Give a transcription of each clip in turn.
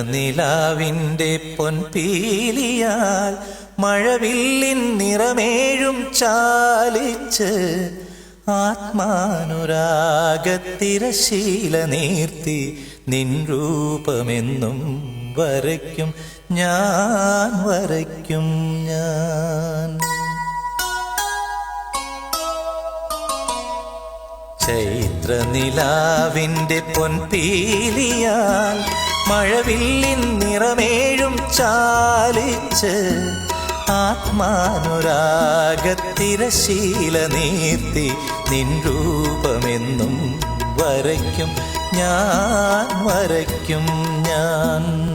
ചൈത്രനിലാവിന്റെ പൊൻപീലിയാൽ മഴവില്ലിൻ നിറമേഴും ചാലിച്ച് ആത്മാനുരാഗത്തിരശീല നീർത്തി നിൻ രൂപമെന്നും വരയ്ക്കും ഞാൻ വരയ്ക്കും ഞാൻ. ചൈത്രനിലാവിന്റെ പൊൻപീലിയാൽ മഴവില്ലിൻ നിറമേഴും ചാലിച്ച് ആത്മാനുരാഗത്തിരശീല നീർത്തി നിൻ രൂപമെന്നും വരയ്ക്കും ഞാൻ വരയ്ക്കും ഞാൻ.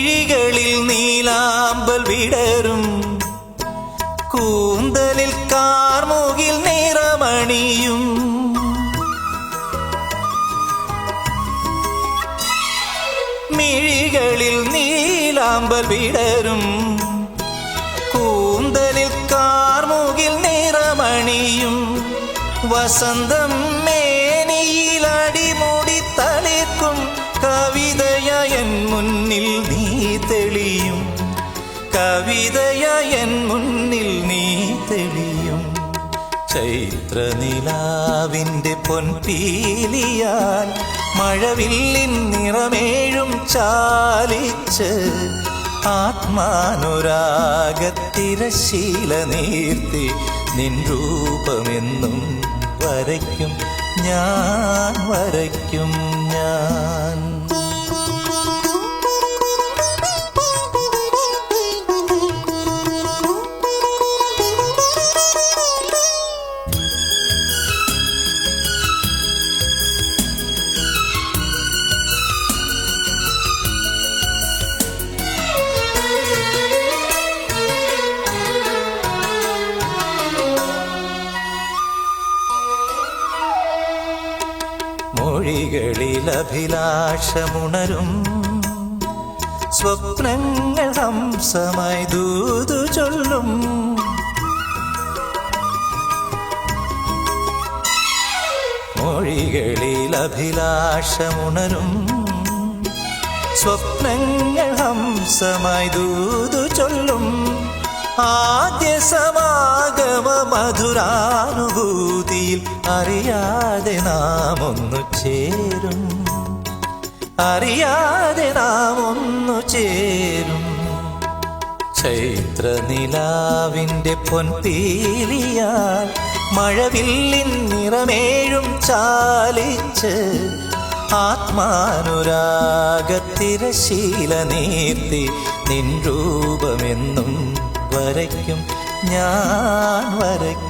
മിഴികളിൽ നീലാമ്പൽ വിടരും. കൂന്തലിൽ കാർമുകിൽ നിറമണിയും. മിഴികളിൽ നീലാമ്പൽ വിടരും. കൂന്തലിൽ കാർമുകിൽ നിറമണിയും. വസന്തം കവിതയൻ മുന്നിൽ നീ തെളിയും. ചൈത്രനിലാവിന്റെ പൊൻപീലിയാൽ മഴവില്ലിൻ നിറമേഴും ചാലിച്ച് ആത്മാനുരാഗത്തിരശീല നീർത്തി നിൻ രൂപമെന്നും വരയ്ക്കും. ഞാൻ വരയ്ക്കും ഞാൻ. മൊഴികളിൽ അഭിലാഷമുണരും. സ്വപ്നങ്ങൾ ഹംസമായി ദൂതു ചൊല്ലും. മൊഴികളിൽ അഭിലാഷമുണരും. സ്വപ്നങ്ങൾ ഹംസമായി ദൂതു ചൊല്ലും. ആദ്യ സമാഗമ മധുരാനുഭൂതിയിൽ അറിയാതെ നാം ഒന്നു ചേരും. അറിയാതെ നാം ഒന്നു ചേരും. ചൈത്രനിലാവിന്റെ പൊൻപീലിയാൽ മഴവില്ലിൻ നിറമേഴും ചാലിച്ച് ആത്മാനുരാഗത്തിരശീല നീർത്തി നിൻ രൂപമെന്നും വരയ്ക്കും. ഞാൻ വരയ്ക്കും.